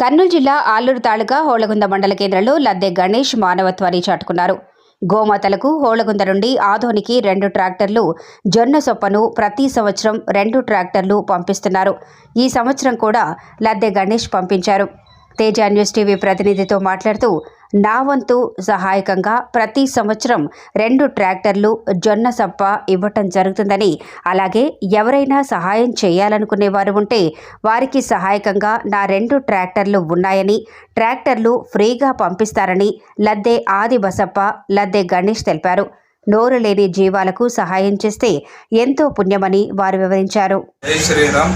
కర్నూలు జిల్లా ఆలూరు తాలూకా హోళగుంద మండల కేంద్రంలో లద్దె గణేష్ మానవత్వాన్ని చాటుకున్నారు. గోమాతలకు హోళగుంద నుండి ఆధోనికి రెండు ట్రాక్టర్లు జొన్న సొప్పను ప్రతి సంవత్సరం రెండు ట్రాక్టర్లు పంపిస్తున్నారు. ఈ సంవత్సరం కూడా లద్దె గణేష్ పంపించారు. తేజ న్యూస్ టీవీ ప్రతినిధితో మాట్లాడుతూ నా వంతు సహాయకంగా ప్రతి సంవత్సరం రెండు ట్రాక్టర్లు జొన్న సప్ప ఇవ్వటం జరుగుతుందని అలాగే ఎవరైనా సహాయం చేయాలనుకునే వారు ఉంటే వారికి సహాయకంగా నా రెండు ట్రాక్టర్లు ఉన్నాయని ట్రాక్టర్లు ఫ్రీగా పంపిస్తారని లద్దె ఆది బసప్ప లద్దె గణేష్ తెలిపారు. నోరు లేని జీవాలకు సహాయం చేస్తే ఎంతో పుణ్యమని వారు వివరించారు. శ్రీరామ్.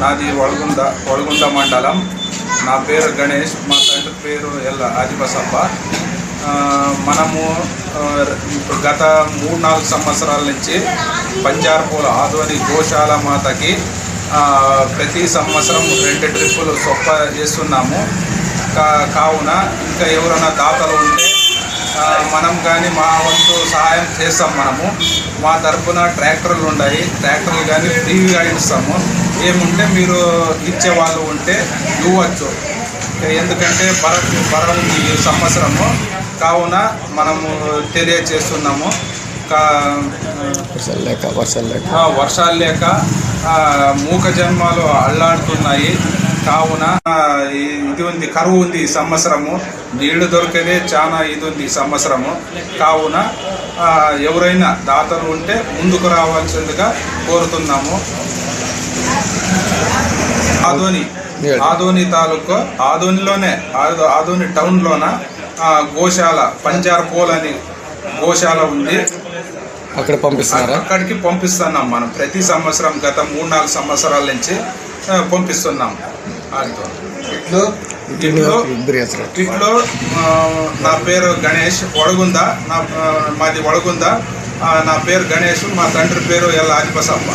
నాది వడగుంద వడగుంద మండలం నా పేరు గణేష్ మా తండ్రి పేరు ఎల్ల ఆదిబసప్ప. మనము ఇప్పుడు గత మూడు నాలుగు సంవత్సరాల నుంచి పంజార్పూల ఆధోని గోశాల మాతకి ప్రతి సంవత్సరం రెండు ట్రిప్పులు సొప్ప చేస్తున్నాము. కా కావున ఇంకా ఎవరైనా దాతలు ఉంటే మనం కానీ మా వంతు సహాయం చేస్తాం మనము. మా తరపున ట్రాక్టర్లు ఉన్నాయి ట్రాక్టర్లు కానీ ఫ్రీగా ఇస్తాము. ఏముంటే మీరు ఇచ్చే వాళ్ళు ఉంటే ఇవ్వచ్చు. ఎందుకంటే బర బర ఈ సంవత్సరము కావున మనము తెలియచేస్తున్నాము. వర్షాలు లేక వర్షాలు లేక. మూక జన్మాలు అల్లాడుతున్నాయి. కావున ఇది ఉంది కరువు ఉంది ఈ సంవత్సరము. నీళ్ళు దొరికేదే చాలా ఇది ఉంది ఈ సంవత్సరము. కావున ఎవరైనా దాతలు ఉంటే ముందుకు రావాల్సిందిగా కోరుతున్నాము. ఆదోని ఆదోని తాలూకు ఆదోనిలోనే ఆదో ఆదోని టౌన్లోన గోశాల పంజార్ పోల్ అని గోశాల ఉంది. అక్కడ పంపిస్తున్నారా? అక్కడికి పంపిస్తున్నాం మనం. ప్రతి సంవత్సరం గత మూడు నాలుగు సంవత్సరాల నుంచి పంపిస్తున్నాం. వారితో ఇట్లు ఇట్లు ఇట్లో నా పేరు గణేష్ వడగుంద. నా మాది వడగుంద. నా పేరు గణేష్ మా తండ్రి పేరు ఎల్ ఆదిపసప్ప